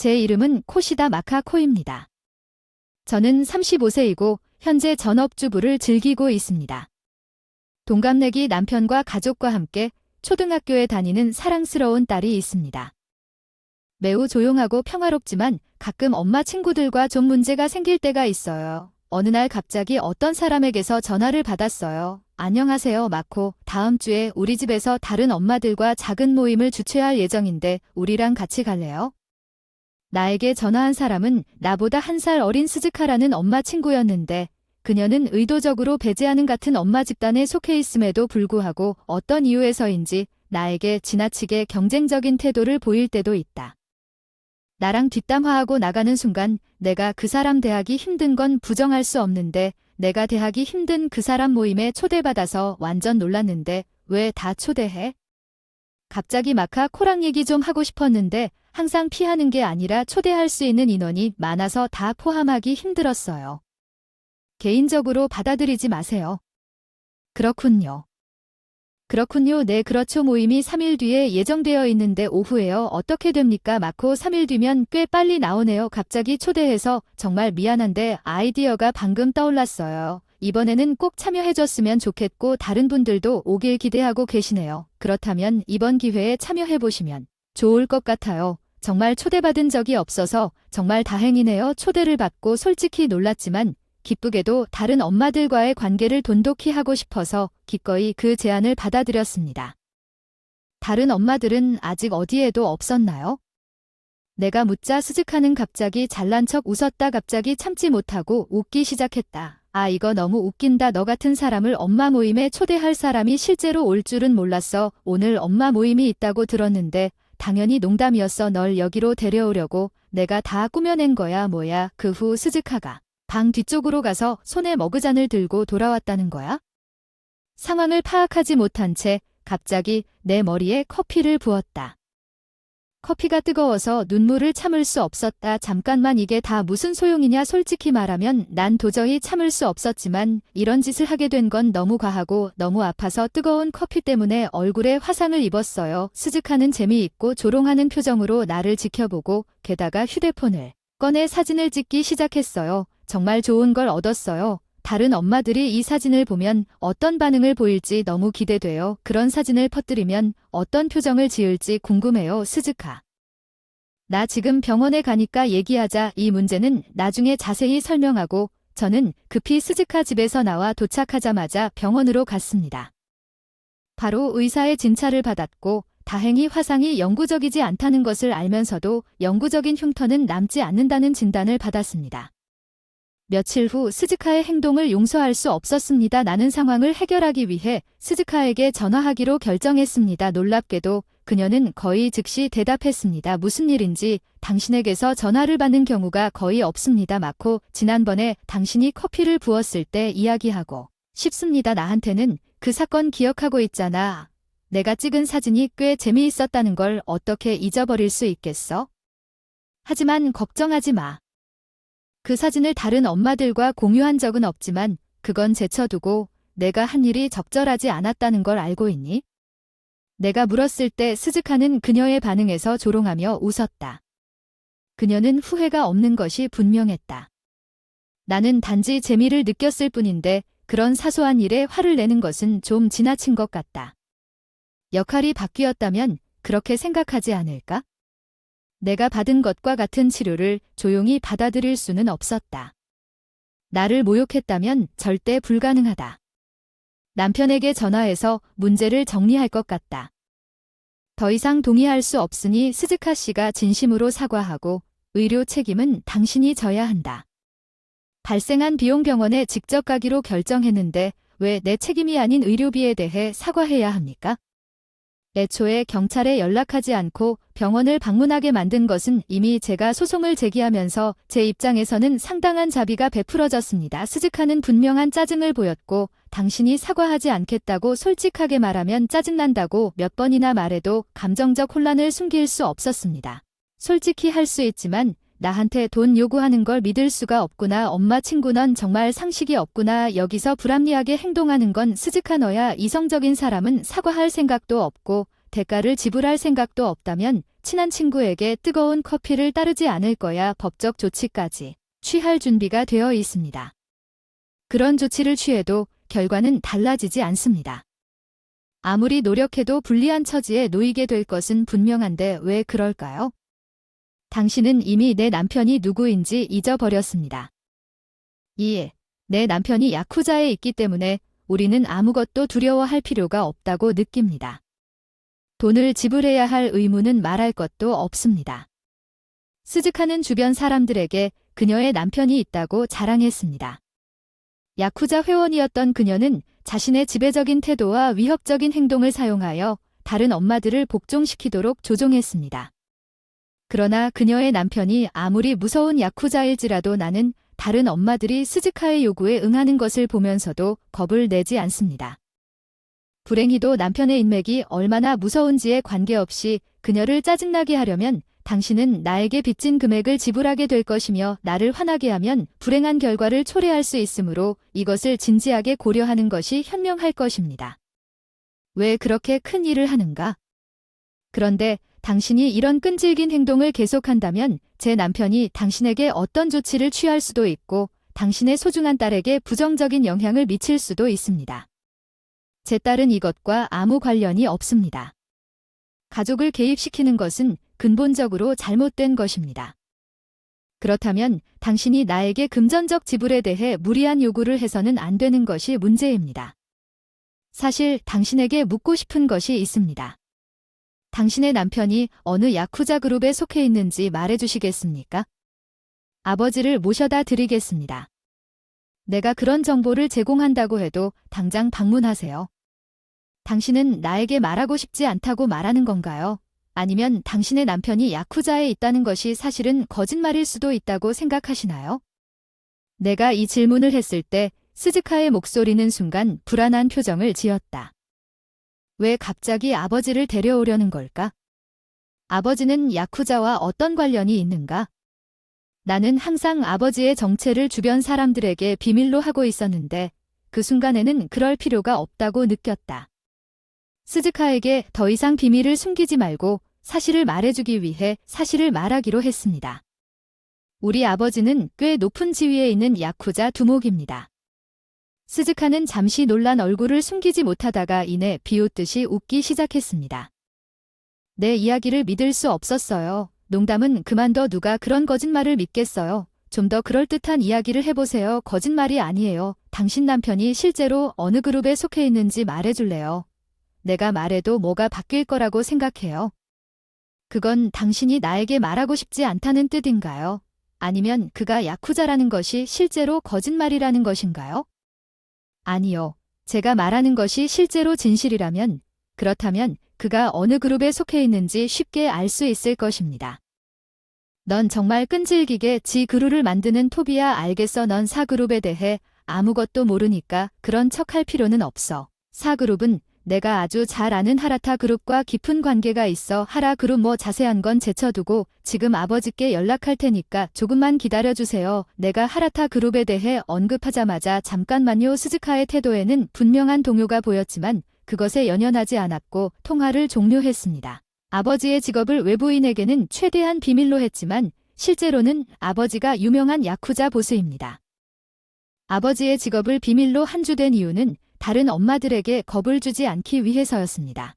제 이름은 코시다 마카코입니다. 저는 35세이고 현재 전업주부를 즐기고 있습니다. 동갑내기 남편과 가족과 함께 초등학교에 다니는 사랑스러운 딸이 있습니다. 매우 조용하고 평화롭지만 가끔 엄마 친구들과 좀 문제가 생길 때가 있어요. 어느 날 갑자기 어떤 사람에게서 전화를 받았어요. 안녕하세요, 마코. 다음 주에 우리 집에서 다른 엄마들과 작은 모임을 주최할 예정인데 우리랑 같이 갈래요? 나에게 전화한 사람은 나보다 한 살 어린 스즈카라는 엄마 친구였는데 그녀는 의도적으로 배제하는 같은 엄마 집단에 속해 있음에도 불구하고 어떤 이유에서인지 나에게 지나치게 경쟁적인 태도를 보일 때도 있다. 나랑 뒷담화하고 나가는 순간 내가 그 사람 대하기 힘든 건 부정할 수 없는데 내가 대하기 힘든 그 사람 모임에 초대받아서 완전 놀랐는데 왜 다 초대해? 갑자기 마카 코랑 얘기 좀 하고 싶었는데 항상 피하는 게 아니라 초대할 수 있는 인원이 많아서 다 포함하기 힘들었어요. 개인적으로 받아들이지 마세요. 그렇군요. 그렇군요. 네, 그렇죠. 모임이 3일 뒤에 예정되어 있는데 오후에요. 어떻게 됩니까? 마코 3일 뒤면 꽤 빨리 나오네요. 갑자기 초대해서 정말 미안한데 아이디어가 방금 떠올랐어요. 이번에는 꼭 참여해줬으면 좋겠고 다른 분들도 오길 기대하고 계시네요. 그렇다면 이번 기회에 참여해보시면 좋을 것 같아요. 정말 초대받은 적이 없어서 정말 다행이네요. 초대를 받고 솔직히 놀랐지만 기쁘게도 다른 엄마들과의 관계를 돈독히 하고 싶어서 기꺼이 그 제안을 받아들였습니다. 다른 엄마들은 아직 어디에도 없었나요? 내가 묻자 스즈카는 갑자기 잘난 척 웃었다 갑자기 참지 못하고 웃기 시작했다. 아 이거 너무 웃긴다 너 같은 사람을 엄마 모임에 초대할 사람이 실제로 올 줄은 몰랐어. 오늘 엄마 모임이 있다고 들었는데 당연히 농담이었어 널 여기로 데려오려고 내가 다 꾸며낸 거야 뭐야 그 후 스즈카가 방 뒤쪽으로 가서 손에 머그잔을 들고 돌아왔다는 거야? 상황을 파악하지 못한 채 갑자기 내 머리에 커피를 부었다. 커피가 뜨거워서 눈물을 참을 수 없었다. 잠깐만 이게 다 무슨 소용이냐 솔직히 말하면 난 도저히 참을 수 없었지만 이런 짓을 하게 된 건 너무 과하고 너무 아파서 뜨거운 커피 때문에 얼굴에 화상을 입었어요. 스즈카는 재미있고 조롱하는 표정으로 나를 지켜보고 게다가 휴대폰을 꺼내 사진을 찍기 시작했어요. 정말 좋은 걸 얻었어요. 다른 엄마들이 이 사진을 보면 어떤 반응을 보일지 너무 기대돼요. 그런 사진을 퍼뜨리면 어떤 표정을 지을지 궁금해요. 스즈카. 나 지금 병원에 가니까 얘기하자. 이 문제는 나중에 자세히 설명하고 저는 급히 스즈카 집에서 나와 도착하자마자 병원으로 갔습니다. 바로 의사의 진찰을 받았고 다행히 화상이 영구적이지 않다는 것을 알면서도 영구적인 흉터는 남지 않는다는 진단을 받았습니다. 며칠 후 스즈카의 행동을 용서할 수 없었습니다. 나는 상황을 해결하기 위해 스즈카에게 전화하기로 결정했습니다. 놀랍게도 그녀는 거의 즉시 대답했습니다. 무슨 일인지 당신에게서 전화를 받는 경우가 거의 없습니다. 마코, 지난번에 당신이 커피를 부었을 때 이야기하고 싶습니다. 나한테는 그 사건 기억하고 있잖아. 내가 찍은 사진이 꽤 재미있었다는 걸 어떻게 잊어버릴 수 있겠어? 하지만 걱정하지 마. 그 사진을 다른 엄마들과 공유한 적은 없지만 그건 제쳐두고 내가 한 일이 적절하지 않았다는 걸 알고 있니? 내가 물었을 때 스즈카는 그녀의 반응에서 조롱하며 웃었다. 그녀는 후회가 없는 것이 분명했다. 나는 단지 재미를 느꼈을 뿐인데 그런 사소한 일에 화를 내는 것은 좀 지나친 것 같다. 역할이 바뀌었다면 그렇게 생각하지 않을까? 내가 받은 것과 같은 치료를 조용히 받아들일 수는 없었다. 나를 모욕했다면 절대 불가능하다. 남편에게 전화해서 문제를 정리할 것 같다. 더 이상 동의할 수 없으니 스즈카 씨가 진심으로 사과하고 의료 책임은 당신이 져야 한다. 발생한 비용 병원에 직접 가기로 결정했는데 왜 내 책임이 아닌 의료비에 대해 사과해야 합니까? 애초에 경찰에 연락하지 않고 병원을 방문하게 만든 것은 이미 제가 소송을 제기하면서 제 입장에서는 상당한 자비가 베풀어졌습니다. 스즈카는 분명한 짜증을 보였고 당신이 사과하지 않겠다고 솔직하게 말하면 짜증난다고 몇 번이나 말해도 감정적 혼란을 숨길 수 없었습니다. 솔직히 할 수 있지만 나한테 돈 요구하는 걸 믿을 수가 없구나. 엄마 친구 넌 정말 상식이 없구나. 여기서 불합리하게 행동하는 건 스즈카 너야. 이성적인 사람은 사과할 생각도 없고 대가를 지불할 생각도 없다면 친한 친구에게 뜨거운 커피를 따르지 않을 거야 법적 조치까지 취할 준비가 되어 있습니다. 그런 조치를 취해도 결과는 달라지지 않습니다. 아무리 노력해도 불리한 처지에 놓이게 될 것은 분명한데 왜 그럴까요? 당신은 이미 내 남편이 누구인지 잊어버렸습니다. 2. 내 남편이 야쿠자에 있기 때문에 우리는 아무것도 두려워할 필요가 없다고 느낍니다. 돈을 지불해야 할 의무는 말할 것도 없습니다. 스즈카는 주변 사람들에게 그녀의 남편이 있다고 자랑했습니다. 야쿠자 회원이었던 그녀는 자신의 지배적인 태도와 위협적인 행동을 사용하여 다른 엄마들을 복종시키도록 조종했습니다. 그러나 그녀의 남편이 아무리 무서운 야쿠자일지라도 나는 다른 엄마들이 스즈카의 요구에 응하는 것을 보면서도 겁을 내지 않습니다. 불행히도 남편의 인맥이 얼마나 무서운지에 관계없이 그녀를 짜증나게 하려면 당신은 나에게 빚진 금액을 지불하게 될 것이며 나를 화나게 하면 불행한 결과를 초래할 수 있으므로 이것을 진지하게 고려하는 것이 현명할 것입니다. 왜 그렇게 큰 일을 하는가? 그런데 당신이 이런 끈질긴 행동을 계속한다면 제 남편이 당신에게 어떤 조치를 취할 수도 있고 당신의 소중한 딸에게 부정적인 영향을 미칠 수도 있습니다. 제 딸은 이것과 아무 관련이 없습니다. 가족을 개입시키는 것은 근본적으로 잘못된 것입니다. 그렇다면 당신이 나에게 금전적 지불에 대해 무리한 요구를 해서는 안 되는 것이 문제입니다. 사실 당신에게 묻고 싶은 것이 있습니다. 당신의 남편이 어느 야쿠자 그룹에 속해 있는지 말해 주시겠습니까? 아버지를 모셔다 드리겠습니다. 내가 그런 정보를 제공한다고 해도 당장 방문하세요. 당신은 나에게 말하고 싶지 않다고 말하는 건가요? 아니면 당신의 남편이 야쿠자에 있다는 것이 사실은 거짓말일 수도 있다고 생각하시나요? 내가 이 질문을 했을 때 스즈카의 목소리는 순간 불안한 표정을 지었다. 왜 갑자기 아버지를 데려오려는 걸까? 아버지는 야쿠자와 어떤 관련이 있는가? 나는 항상 아버지의 정체를 주변 사람들에게 비밀로 하고 있었는데 그 순간에는 그럴 필요가 없다고 느꼈다. 스즈카에게 더 이상 비밀을 숨기지 말고 사실을 말해주기 위해 사실을 말하기로 했습니다. 우리 아버지는 꽤 높은 지위에 있는 야쿠자 두목입니다. 스즈카는 잠시 놀란 얼굴을 숨기지 못하다가 이내 비웃듯이 웃기 시작했습니다. 내 이야기를 믿을 수 없었어요. 농담은 그만둬 누가 그런 거짓말을 믿겠어요. 좀 더 그럴듯한 이야기를 해보세요. 거짓말이 아니에요. 당신 남편이 실제로 어느 그룹에 속해 있는지 말해줄래요. 내가 말해도 뭐가 바뀔 거라고 생각해요. 그건 당신이 나에게 말하고 싶지 않다는 뜻인가요? 아니면 그가 야쿠자라는 것이 실제로 거짓말이라는 것인가요? 아니요. 제가 말하는 것이 실제로 진실이라면, 그렇다면 그가 어느 그룹에 속해 있는지 쉽게 알 수 있을 것입니다. 넌 정말 끈질기게 지 그룹을 만드는 토비야 알겠어 넌 사그룹에 대해 아무것도 모르니까 그런 척할 필요는 없어. 사그룹은 내가 아주 잘 아는 하라타 그룹과 깊은 관계가 있어 하라 그룹 뭐 자세한 건 제쳐두고 지금 아버지께 연락할 테니까 조금만 기다려주세요. 내가 하라타 그룹에 대해 언급하자마자 잠깐만요 스즈카의 태도에는 분명한 동요가 보였지만 그것에 연연하지 않았고 통화를 종료했습니다. 아버지의 직업을 외부인에게는 최대한 비밀로 했지만 실제로는 아버지가 유명한 야쿠자 보스입니다. 아버지의 직업을 비밀로 한 주 된 이유는 다른 엄마들에게 겁을 주지 않기 위해서였습니다.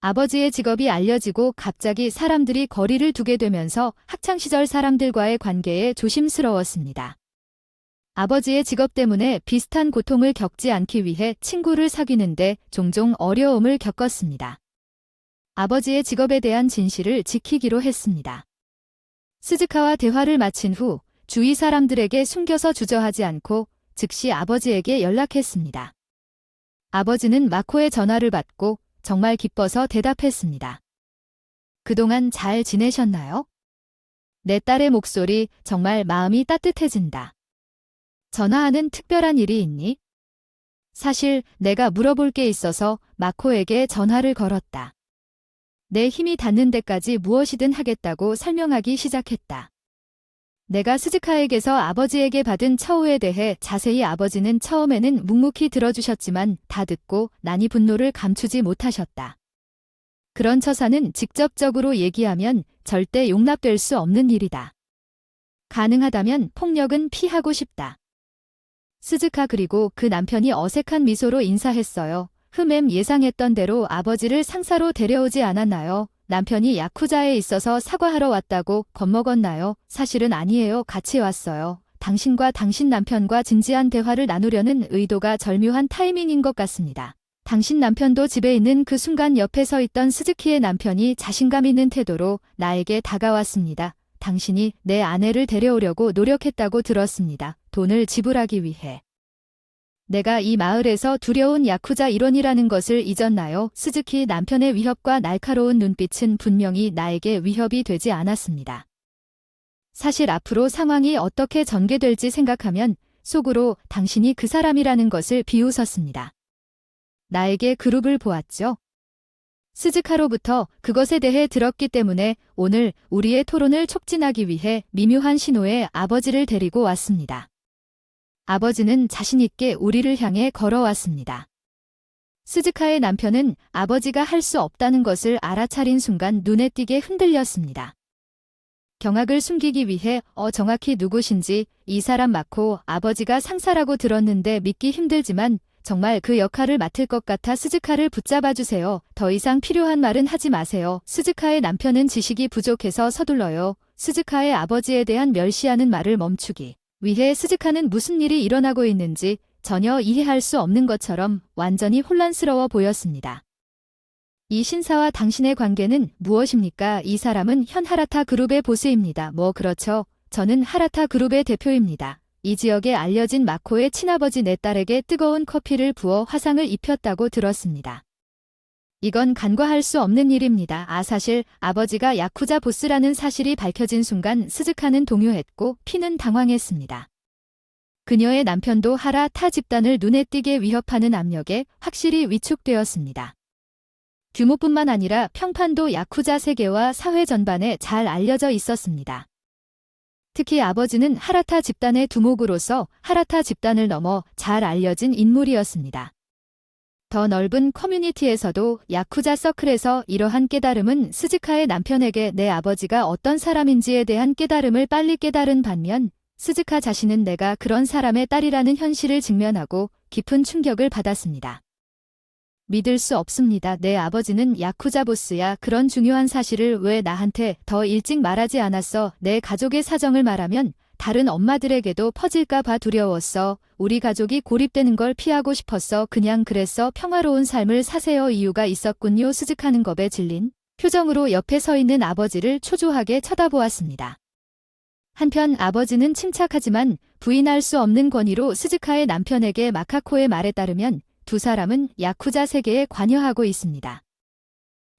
아버지의 직업이 알려지고 갑자기 사람들이 거리를 두게 되면서 학창시절 사람들과의 관계에 조심스러웠습니다. 아버지의 직업 때문에 비슷한 고통을 겪지 않기 위해 친구를 사귀는데 종종 어려움을 겪었습니다. 아버지의 직업에 대한 진실을 지키기로 했습니다. 스즈카와 대화를 마친 후 주위 사람들에게 숨겨서 주저하지 않고 즉시 아버지에게 연락했습니다. 아버지는 마코의 전화를 받고 정말 기뻐서 대답했습니다. 그동안 잘 지내셨나요? 내 딸의 목소리 정말 마음이 따뜻해진다. 전화하는 특별한 일이 있니? 사실 내가 물어볼 게 있어서 마코에게 전화를 걸었다. 내 힘이 닿는 데까지 무엇이든 하겠다고 설명하기 시작했다. 내가 스즈카에게서 아버지에게 받은 처우에 대해 자세히 아버지는 처음에는 묵묵히 들어주셨지만 다 듣고 난이 분노를 감추지 못하셨다. 그런 처사는 직접적으로 얘기하면 절대 용납될 수 없는 일이다. 가능하다면 폭력은 피하고 싶다. 스즈카 그리고 그 남편이 어색한 미소로 인사했어요. 흠엠 예상했던 대로 아버지를 상사로 데려오지 않았나요? 남편이 야쿠자에 있어서 사과하러 왔다고 겁먹었나요? 사실은 아니에요. 같이 왔어요. 당신과 당신 남편과 진지한 대화를 나누려는 의도가 절묘한 타이밍인 것 같습니다. 당신 남편도 집에 있는 그 순간 옆에 서 있던 스즈키의 남편이 자신감 있는 태도로 나에게 다가왔습니다. 당신이 내 아내를 데려오려고 노력했다고 들었습니다. 돈을 지불하기 위해. 내가 이 마을에서 두려운 야쿠자 일원이라는 것을 잊었나요? 스즈키 남편의 위협과 날카로운 눈빛은 분명히 나에게 위협이 되지 않았습니다. 사실 앞으로 상황이 어떻게 전개될지 생각하면 속으로 당신이 그 사람이라는 것을 비웃었습니다. 나에게 그룹을 보았죠. 스즈카로부터 그것에 대해 들었기 때문에 오늘 우리의 토론을 촉진하기 위해 미묘한 신호의 아버지를 데리고 왔습니다. 아버지는 자신있게 우리를 향해 걸어왔습니다. 스즈카의 남편은 아버지가 할 수 없다는 것을 알아차린 순간 눈에 띄게 흔들렸습니다. 경악을 숨기기 위해 어 정확히 누구신지 이 사람 맞고 아버지가 상사라고 들었는데 믿기 힘들지만 정말 그 역할을 맡을 것 같아 스즈카를 붙잡아 주세요. 더 이상 필요한 말은 하지 마세요. 스즈카의 남편은 지식이 부족해서 서둘러요. 스즈카의 아버지에 대한 멸시하는 말을 멈추기 위해 스즈카는 무슨 일이 일어나고 있는지 전혀 이해할 수 없는 것처럼 완전히 혼란스러워 보였습니다. 이 신사와 당신의 관계는 무엇입니까? 이 사람은 현 하라타 그룹의 보스입니다. 뭐 그렇죠. 저는 하라타 그룹의 대표입니다. 이 지역에 알려진 마코의 친아버지 내 딸에게 뜨거운 커피를 부어 화상을 입혔다고 들었습니다. 이건 간과할 수 없는 일입니다. 아 사실 아버지가 야쿠자 보스라는 사실이 밝혀진 순간 스즈카는 동요했고 피는 당황했습니다. 그녀의 남편도 하라 타 집단을 눈에 띄게 위협하는 압력에 확실히 위축되었습니다. 규모뿐만 아니라 평판도 야쿠자 세계와 사회 전반에 잘 알려져 있었습니다. 특히 아버지는 하라타 집단의 두목으로서 하라타 집단을 넘어 잘 알려진 인물이었습니다. 더 넓은 커뮤니티에서도 야쿠자 서클에서 이러한 깨달음은 스즈카의 남편에게 내 아버지가 어떤 사람인지에 대한 깨달음을 빨리 깨달은 반면 스즈카 자신은 내가 그런 사람의 딸이라는 현실을 직면하고 깊은 충격을 받았습니다. 믿을 수 없습니다. 내 아버지는 야쿠자 보스야. 그런 중요한 사실을 왜 나한테 더 일찍 말하지 않았어? 내 가족의 사정을 말하면 다른 엄마들에게도 퍼질까 봐 두려웠어. 우리 가족이 고립되는 걸 피하고 싶었어. 그냥 그랬어. 평화로운 삶을 사세요. 이유가 있었군요. 수직하는 겁에 질린 표정으로 옆에 서 있는 아버지를 초조하게 쳐다보았습니다. 한편 아버지는 침착하지만 부인할 수 없는 권위로 스즈카의 남편에게 마카코의 말에 따르면 두 사람은 야쿠자 세계에 관여하고 있습니다.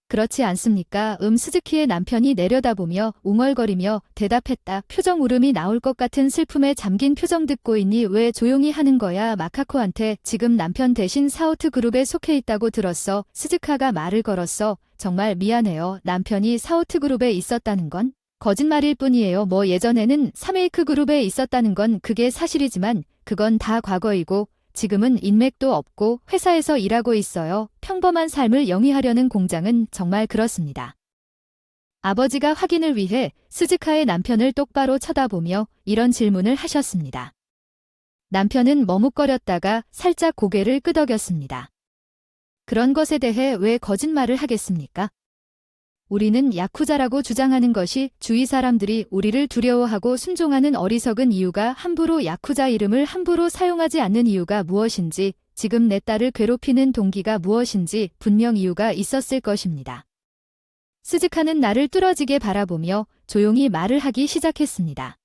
그렇지 않습니까? 음 스즈키의 남편이 내려다보며 웅얼거리며 대답했다. 표정 울음이 나올 것 같은 슬픔에 잠긴 표정 듣고 있니 왜 조용히 하는 거야? 마카코한테 지금 남편 대신 사우트 그룹에 속해 있다고 들었어. 스즈카가 말을 걸었어. 정말 미안해요. 남편이 사우트 그룹에 있었다는 건 거짓말일 뿐이에요. 뭐 예전에는 사메이크 그룹에 있었다는 건 그게 사실이지만 그건 다 과거이고 지금은 인맥도 없고 회사에서 일하고 있어요. 평범한 삶을 영위하려는 공장은 정말 그렇습니다. 아버지가 확인을 위해 스즈카의 남편을 똑바로 쳐다보며 이런 질문을 하셨습니다. 남편은 머뭇거렸다가 살짝 고개를 끄덕였습니다. 그런 것에 대해 왜 거짓말을 하겠습니까? 우리는 야쿠자라고 주장하는 것이 주위 사람들이 우리를 두려워하고 순종하는 어리석은 이유가 함부로 야쿠자 이름을 함부로 사용하지 않는 이유가 무엇인지, 지금 내 딸을 괴롭히는 동기가 무엇인지 분명 이유가 있었을 것입니다. 스즈카는 나를 뚫어지게 바라보며 조용히 말을 하기 시작했습니다.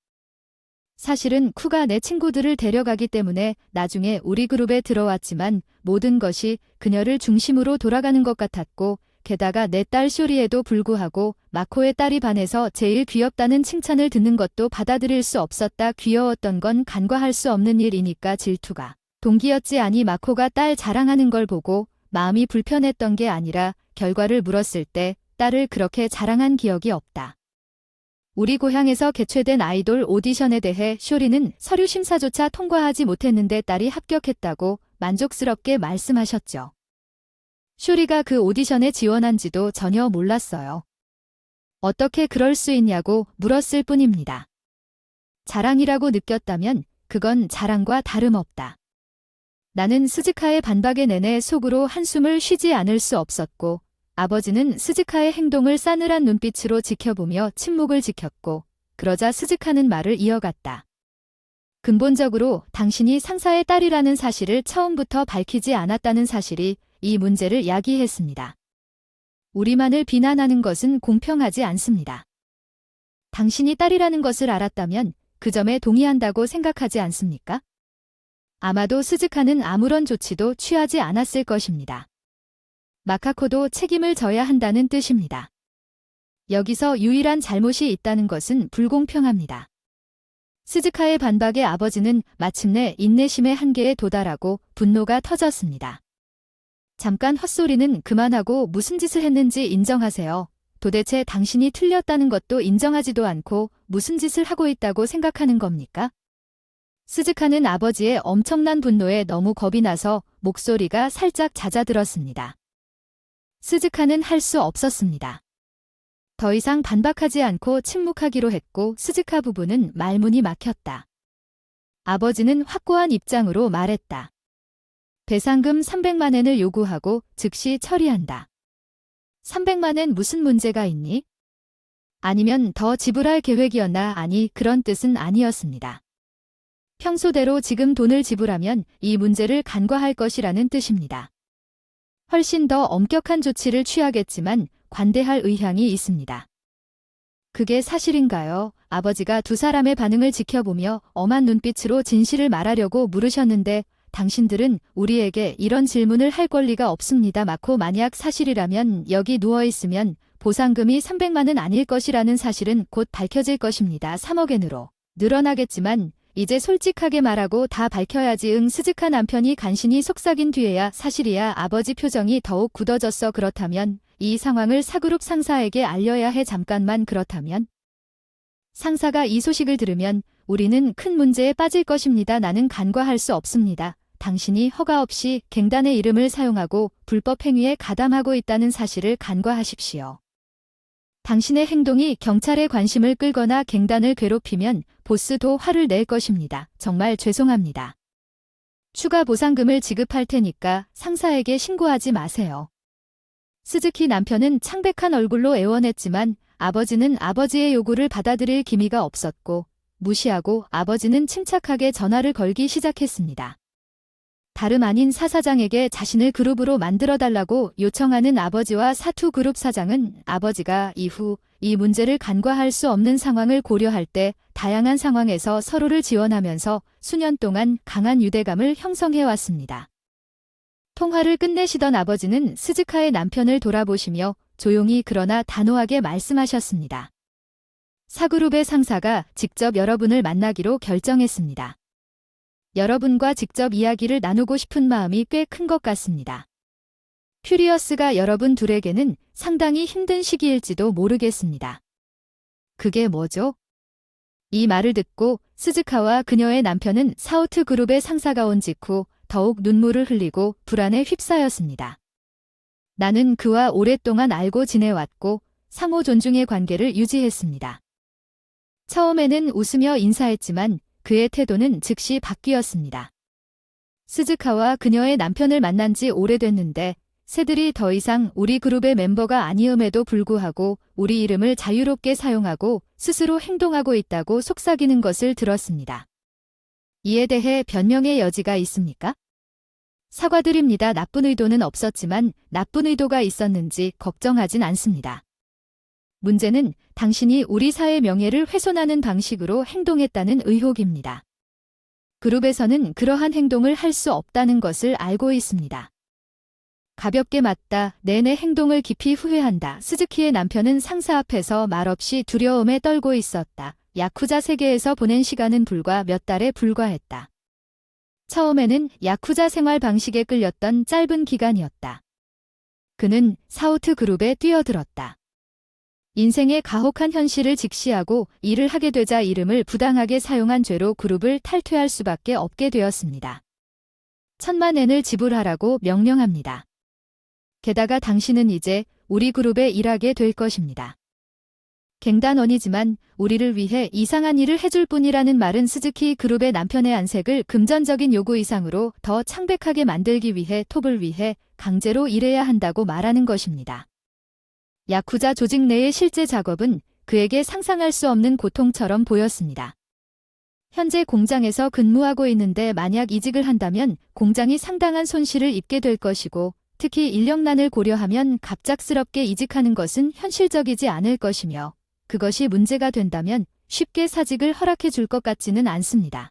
사실은 쿠가 내 친구들을 데려가기 때문에 나중에 우리 그룹에 들어왔지만 모든 것이 그녀를 중심으로 돌아가는 것 같았고 게다가 내 딸 쇼리에도 불구하고 마코의 딸이 반해서 제일 귀엽다는 칭찬을 듣는 것도 받아들일 수 없었다. 귀여웠던 건 간과할 수 없는 일이니까 질투가. 동기였지 아니 마코가 딸 자랑하는 걸 보고 마음이 불편했던 게 아니라 결과를 물었을 때 딸을 그렇게 자랑한 기억이 없다. 우리 고향에서 개최된 아이돌 오디션에 대해 쇼리는 서류 심사조차 통과하지 못했는데 딸이 합격했다고 만족스럽게 말씀하셨죠. 쇼리가 그 오디션에 지원한 지도 전혀 몰랐어요. 어떻게 그럴 수 있냐고 물었을 뿐입니다. 자랑이라고 느꼈다면 그건 자랑과 다름없다. 나는 스즈카의 반박에 내내 속으로 한숨을 쉬지 않을 수 없었고 아버지는 스즈카의 행동을 싸늘한 눈빛으로 지켜보며 침묵을 지켰고 그러자 스즈카는 말을 이어갔다. 근본적으로 당신이 상사의 딸이라는 사실을 처음부터 밝히지 않았다는 사실이 이 문제를 야기했습니다. 우리만을 비난하는 것은 공평하지 않습니다. 당신이 딸이라는 것을 알았다면 그 점에 동의한다고 생각하지 않습니까? 아마도 스즈카는 아무런 조치도 취하지 않았을 것입니다. 마카코도 책임을 져야 한다는 뜻입니다. 여기서 유일한 잘못이 있다는 것은 불공평합니다. 스즈카의 반박에 아버지는 마침내 인내심의 한계에 도달하고 분노가 터졌습니다. 잠깐 헛소리는 그만하고 무슨 짓을 했는지 인정하세요. 도대체 당신이 틀렸다는 것도 인정하지도 않고 무슨 짓을 하고 있다고 생각하는 겁니까? 스즈카는 아버지의 엄청난 분노에 너무 겁이 나서 목소리가 살짝 잦아들었습니다. 스즈카는 할 수 없었습니다. 더 이상 반박하지 않고 침묵하기로 했고 스즈카 부부는 말문이 막혔다. 아버지는 확고한 입장으로 말했다. 배상금 300만 엔을 요구하고 즉시 처리한다. 300만 엔 무슨 문제가 있니? 아니면 더 지불할 계획이었나 아니 그런 뜻은 아니었습니다. 평소대로 지금 돈을 지불하면 이 문제를 간과할 것이라는 뜻입니다. 훨씬 더 엄격한 조치를 취하겠지만 관대할 의향이 있습니다. 그게 사실인가요? 아버지가 두 사람의 반응을 지켜보며 엄한 눈빛으로 진실을 말하려고 물으셨는데 당신들은 우리에게 이런 질문을 할 권리가 없습니다. 마코 만약 사실이라면 여기 누워있으면 보상금이 300만은 아닐 것이라는 사실은 곧 밝혀질 것입니다. 3억엔으로 늘어나겠지만 이제 솔직하게 말하고 다 밝혀야지 응 스즈카 남편이 간신히 속삭인 뒤에야 사실이야 아버지 표정이 더욱 굳어졌어 그렇다면 이 상황을 사그룹 상사에게 알려야 해 잠깐만 그렇다면 상사가 이 소식을 들으면 우리는 큰 문제에 빠질 것입니다. 나는 간과할 수 없습니다. 당신이 허가 없이 갱단의 이름을 사용하고 불법 행위에 가담하고 있다는 사실을 간과하십시오. 당신의 행동이 경찰의 관심을 끌거나 갱단을 괴롭히면 보스도 화를 낼 것입니다. 정말 죄송합니다. 추가 보상금을 지급할 테니까 상사에게 신고하지 마세요. 스즈키 남편은 창백한 얼굴로 애원했지만 아버지는 아버지의 요구를 받아들일 기미가 없었고 무시하고 아버지는 침착하게 전화를 걸기 시작했습니다. 다름 아닌 사 사장에게 자신을 그룹으로 만들어 달라고 요청하는 아버지와 사투 그룹 사장은 아버지가 이후 이 문제를 간과할 수 없는 상황을 고려할 때 다양한 상황에서 서로를 지원하면서 수년 동안 강한 유대감을 형성해 왔습니다. 통화를 끝내시던 아버지는 스즈카의 남편을 돌아보시며 조용히 그러나 단호하게 말씀하셨습니다. 사그룹의 상사가 직접 여러분을 만나기로 결정했습니다. 여러분과 직접 이야기를 나누고 싶은 마음이 꽤 큰 것 같습니다. 큐리어스가 여러분 둘에게는 상당히 힘든 시기일지도 모르겠습니다. 그게 뭐죠? 이 말을 듣고 스즈카와 그녀의 남편은 사우트 그룹의 상사가 온 직후 더욱 눈물을 흘리고 불안에 휩싸였습니다. 나는 그와 오랫동안 알고 지내왔고 상호 존중의 관계를 유지했습니다. 처음에는 웃으며 인사했지만 그의 태도는 즉시 바뀌었습니다. 스즈카와 그녀의 남편을 만난 지 오래됐는데 새들이 더 이상 우리 그룹의 멤버가 아니음에도 불구하고 우리 이름을 자유롭게 사용하고 스스로 행동하고 있다고 속삭이는 것을 들었습니다. 이에 대해 변명의 여지가 있습니까? 사과드립니다. 나쁜 의도는 없었지만 나쁜 의도가 있었는지 걱정하진 않습니다. 문제는 당신이 우리 사회 명예를 훼손하는 방식으로 행동했다는 의혹입니다. 그룹에서는 그러한 행동을 할 수 없다는 것을 알고 있습니다. 가볍게 맞다. 내내 행동을 깊이 후회한다. 스즈키의 남편은 상사 앞에서 말없이 두려움에 떨고 있었다. 야쿠자 세계에서 보낸 시간은 불과 몇 달에 불과했다. 처음에는 야쿠자 생활 방식에 끌렸던 짧은 기간이었다. 그는 사우트 그룹에 뛰어들었다. 인생의 가혹한 현실을 직시하고 일을 하게 되자 이름을 부당하게 사용한 죄로 그룹을 탈퇴할 수밖에 없게 되었습니다. 천만 엔을 지불하라고 명령합니다. 게다가 당신은 이제 우리 그룹에 일하게 될 것입니다. 갱단원이지만 우리를 위해 이상한 일을 해줄 뿐이라는 말은 스즈키 그룹의 남편의 안색을 금전적인 요구 이상으로 더 창백하게 만들기 위해 톱을 위해 강제로 일해야 한다고 말하는 것입니다. 야쿠자 조직 내의 실제 작업은 그에게 상상할 수 없는 고통처럼 보였습니다. 현재 공장에서 근무하고 있는데 만약 이직을 한다면 공장이 상당한 손실을 입게 될 것이고 특히 인력난을 고려하면 갑작스럽게 이직하는 것은 현실적이지 않을 것이며 그것이 문제가 된다면 쉽게 사직을 허락해 줄 것 같지는 않습니다.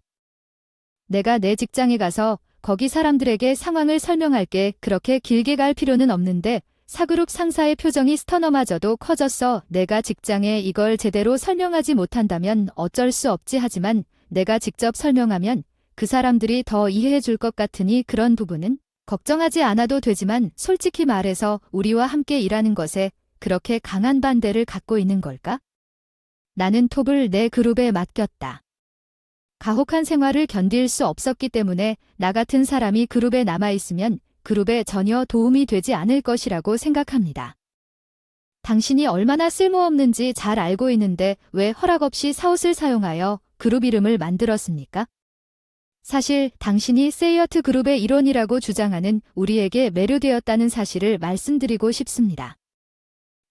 내가 내 직장에 가서 거기 사람들에게 상황을 설명할 게 그렇게 길게 갈 필요는 없는데 사그룹 상사의 표정이 스터너마저도 커졌어 내가 직장에 이걸 제대로 설명하지 못한다면 어쩔 수 없지 하지만 내가 직접 설명하면 그 사람들이 더 이해해 줄 것 같으니 그런 부분은 걱정하지 않아도 되지만 솔직히 말해서 우리와 함께 일하는 것에 그렇게 강한 반대를 갖고 있는 걸까? 나는 톱을 내 그룹에 맡겼다. 가혹한 생활을 견딜 수 없었기 때문에 나 같은 사람이 그룹에 남아있으면 그룹에 전혀 도움이 되지 않을 것이라고 생각합니다. 당신이 얼마나 쓸모없는지 잘 알고 있는데 왜 허락 없이 사옷을 사용하여 그룹 이름을 만들었습니까? 사실 당신이 세이어트 그룹의 일원이라고 주장하는 우리에게 매료되었다는 사실을 말씀드리고 싶습니다.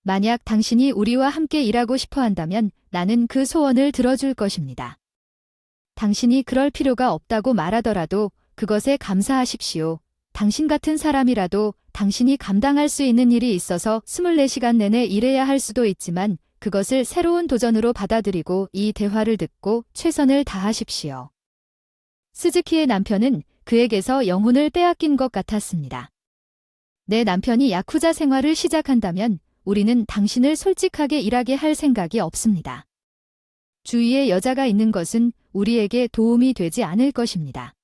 만약 당신이 우리와 함께 일하고 싶어 한다면 나는 그 소원을 들어줄 것입니다. 당신이 그럴 필요가 없다고 말하더라도 그것에 감사하십시오. 당신 같은 사람이라도 당신이 감당할 수 있는 일이 있어서 24시간 내내 일해야 할 수도 있지만 그것을 새로운 도전으로 받아들이고 이 대화를 듣고 최선을 다하십시오. 스즈키의 남편은 그에게서 영혼을 빼앗긴 것 같았습니다. 내 남편이 야쿠자 생활을 시작한다면 우리는 당신을 솔직하게 일하게 할 생각이 없습니다. 주위에 여자가 있는 것은 우리에게 도움이 되지 않을 것입니다.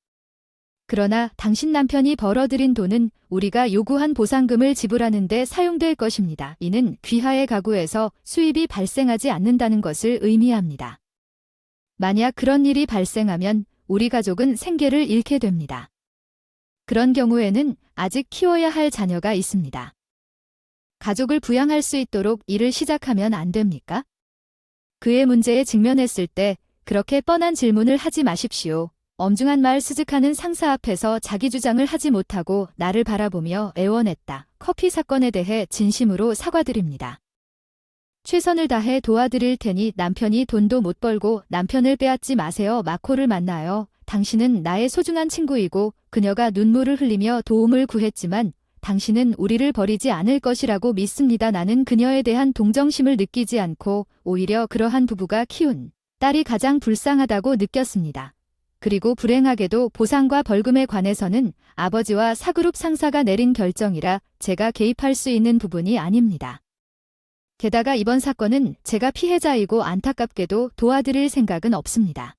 그러나 당신 남편이 벌어들인 돈은 우리가 요구한 보상금을 지불하는 데 사용될 것입니다. 이는 귀하의 가구에서 수입이 발생하지 않는다는 것을 의미합니다. 만약 그런 일이 발생하면 우리 가족은 생계를 잃게 됩니다. 그런 경우에는 아직 키워야 할 자녀가 있습니다. 가족을 부양할 수 있도록 일을 시작하면 안 됩니까? 그의 문제에 직면했을 때 그렇게 뻔한 질문을 하지 마십시오. 엄중한 말 수직하는 상사 앞에서 자기 주장을 하지 못하고 나를 바라보며 애원했다. 커피 사건에 대해 진심으로 사과드립니다. 최선을 다해 도와드릴 테니 남편이 돈도 못 벌고 남편을 빼앗지 마세요. 마코를 만나요. 당신은 나의 소중한 친구이고 그녀가 눈물을 흘리며 도움을 구했지만 당신은 우리를 버리지 않을 것이라고 믿습니다. 나는 그녀에 대한 동정심을 느끼지 않고 오히려 그러한 부부가 키운 딸이 가장 불쌍하다고 느꼈습니다. 그리고 불행하게도 보상과 벌금에 관해서는 아버지와 사그룹 상사가 내린 결정이라 제가 개입할 수 있는 부분이 아닙니다. 게다가 이번 사건은 제가 피해자이고 안타깝게도 도와드릴 생각은 없습니다.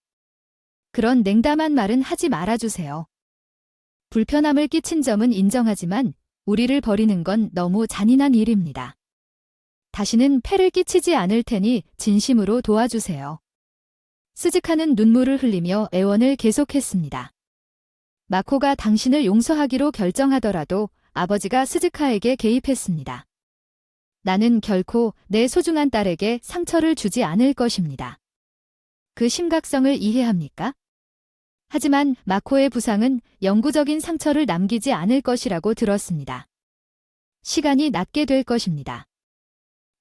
그런 냉담한 말은 하지 말아주세요. 불편함을 끼친 점은 인정하지만 우리를 버리는 건 너무 잔인한 일입니다. 다시는 폐를 끼치지 않을 테니 진심으로 도와주세요. 스즈카는 눈물을 흘리며 애원을 계속했습니다. 마코가 당신을 용서하기로 결정하더라도 아버지가 스즈카에게 개입했습니다. 나는 결코 내 소중한 딸에게 상처를 주지 않을 것입니다. 그 심각성을 이해합니까? 하지만 마코의 부상은 영구적인 상처를 남기지 않을 것이라고 들었습니다. 시간이 낫게 될 것입니다.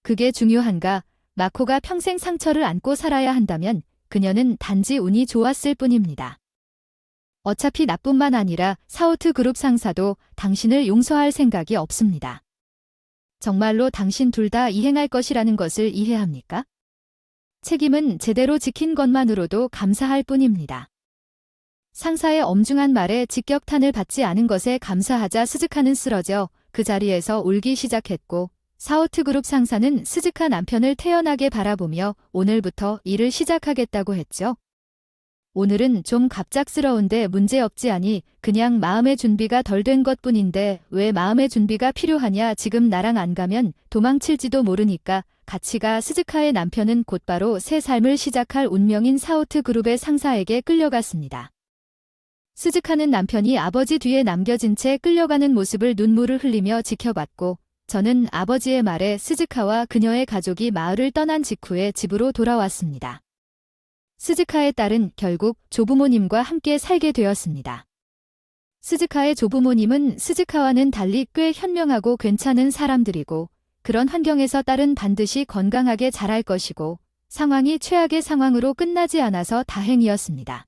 그게 중요한가? 마코가 평생 상처를 안고 살아야 한다면 그녀는 단지 운이 좋았을 뿐입니다. 어차피 나뿐만 아니라 사우트 그룹 상사도 당신을 용서할 생각이 없습니다. 정말로 당신 둘 다 이행할 것이라는 것을 이해합니까? 책임은 제대로 지킨 것만으로도 감사할 뿐입니다. 상사의 엄중한 말에 직격탄을 받지 않은 것에 감사하자 스즈카는 쓰러져 그 자리에서 울기 시작했고 사우트 그룹 상사는 스즈카 남편을 태연하게 바라보며 오늘부터 일을 시작하겠다고 했죠. 오늘은 좀 갑작스러운데 문제없지 아니 그냥 마음의 준비가 덜 된 것 뿐인데 왜 마음의 준비가 필요하냐 지금 나랑 안 가면 도망칠지도 모르니까 같이 가 스즈카의 남편은 곧바로 새 삶을 시작할 운명인 사우트 그룹의 상사에게 끌려갔습니다. 스즈카는 남편이 아버지 뒤에 남겨진 채 끌려가는 모습을 눈물을 흘리며 지켜봤고, 저는 아버지의 말에 스즈카와 그녀의 가족이 마을을 떠난 직후에 집으로 돌아왔습니다. 스즈카의 딸은 결국 조부모님과 함께 살게 되었습니다. 스즈카의 조부모님은 스즈카와는 달리 꽤 현명하고 괜찮은 사람들이고, 그런 환경에서 딸은 반드시 건강하게 자랄 것이고, 상황이 최악의 상황으로 끝나지 않아서 다행이었습니다.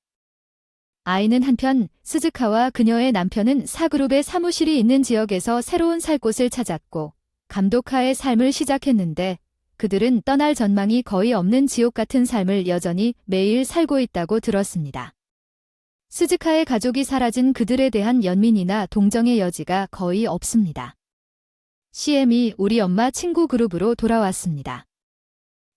아이는 한편 스즈카와 그녀의 남편은 사그룹의 사무실이 있는 지역에서 새로운 살 곳을 찾았고 감독하의 삶을 시작했는데 그들은 떠날 전망이 거의 없는 지옥 같은 삶을 여전히 매일 살고 있다고 들었습니다. 스즈카의 가족이 사라진 그들에 대한 연민이나 동정의 여지가 거의 없습니다. CM이 우리 엄마 친구 그룹으로 돌아왔습니다.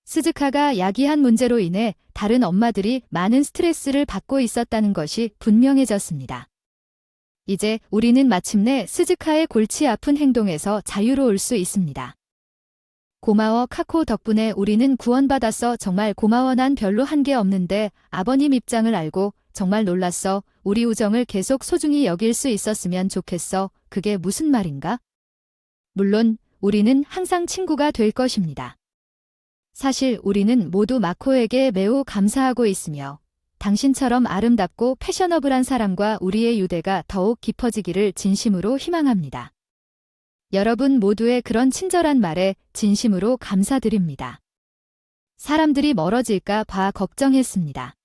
스즈카가 야기한 문제로 인해 다른 엄마들이 많은 스트레스를 받고 있었다는 것이 분명해졌습니다. 이제 우리는 마침내 스즈카의 골치 아픈 행동에서 자유로울 수 있습니다. 고마워 카코 덕분에 우리는 구원받았어 정말 고마워 난 별로 한 게 없는데 아버님 입장을 알고 정말 놀랐어 우리 우정을 계속 소중히 여길 수 있었으면 좋겠어 그게 무슨 말인가? 물론 우리는 항상 친구가 될 것입니다. 사실 우리는 모두 마코에게 매우 감사하고 있으며 당신처럼 아름답고 패셔너블한 사람과 우리의 유대가 더욱 깊어지기를 진심으로 희망합니다. 여러분 모두의 그런 친절한 말에 진심으로 감사드립니다. 사람들이 멀어질까 봐 걱정했습니다.